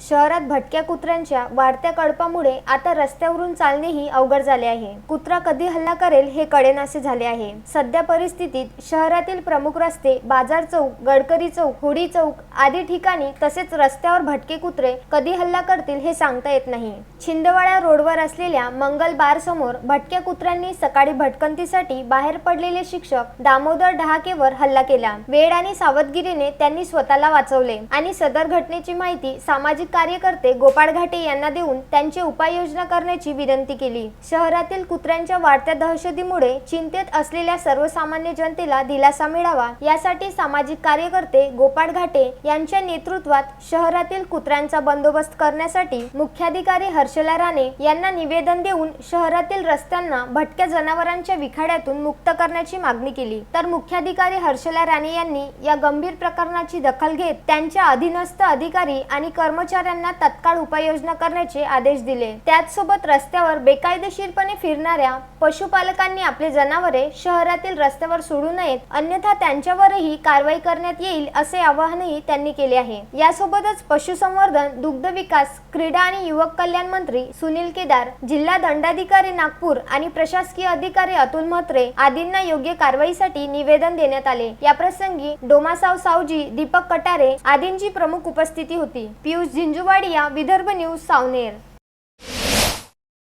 शहरात भटक्या कुत्र्यांच्या वाढत्या कळपामुळे आता रस्त्यावरून चालणेही अवघड झाले आहे. कुत्रा कधी हल्ला करेल हे कळेनासे झाले आहे. सध्या परिस्थितीत शहरातील प्रमुख रस्ते बाजार चौक गडकरी चौक होडी चौक आदी ठिकाणी तसेच रस्त्यावर भटके कुत्रे कधी हल्ला करतील हे सांगता येत नाही. छिंदवाडा रोडवर असलेल्या मंगल बार समोर भटक्या कुत्र्यांनी सकाळी भटकंतीसाठी बाहेर पडलेले शिक्षक दामोदर डहाकेवर हल्ला केला. वेळ आणि सावधगिरीने त्यांनी स्वतःला वाचवले आणि सदर घटनेची माहिती सामाजिक कार्यकर्ते गोपाळ घाटे यांना देऊन त्यांची उपाययोजना करण्याची विनंती केली. शहरातील कुत्र्यांच्या वाढत्या दहशतीमुळे चिंतेत असलेल्या सर्वसामान्य जनतेला दिलासा मिळावा यासाठी सामाजिक कार्यकर्ते गोपाळ घाटे यांच्या नेतृत्वात शहरातील कुत्र्यांचा बंदोबस्त करण्यासाठी मुख्याधिकारी हर्षला राणे यांना निवेदन देऊन शहरातील रस्त्यांना भटक्या जनावरांच्या विखाड्यातून मुक्त करण्याची मागणी केली. तर मुख्याधिकारी हर्षला राणे यांनी या गंभीर प्रकरणाची दखल घेत त्यांच्या अधीनस्थ अधिकारी आणि कर्मचारी कर्मचाऱ्यांना तत्काळ उपाययोजना करण्याचे आदेश दिले. त्याचसोबत रस्त्यावर बेकायदेशीरपणे फिरणाऱ्या पशुपालकांनी आपले जनावरे शहरातील रस्त्यावर सोडू नयेत अन्यथा त्यांच्यावरही कारवाई करण्यात येईल असे आवाहनही त्यांनी केले आहे. यासोबतच पशुसंवर्धन दुग्ध विकास क्रीडा आणि युवक कल्याण मंत्री सुनील केदार जिल्हा दंडाधिकारी नागपूर आणि प्रशासकीय अधिकारी अतुल म्हात्रे आदींना योग्य कारवाईसाठी निवेदन देण्यात आले. या प्रसंगी डोमासाव सावजी दीपक कटारे आदींची प्रमुख उपस्थिती होती. पियुष झिंजुवाडिया विदर्भ न्यूज सावनेर.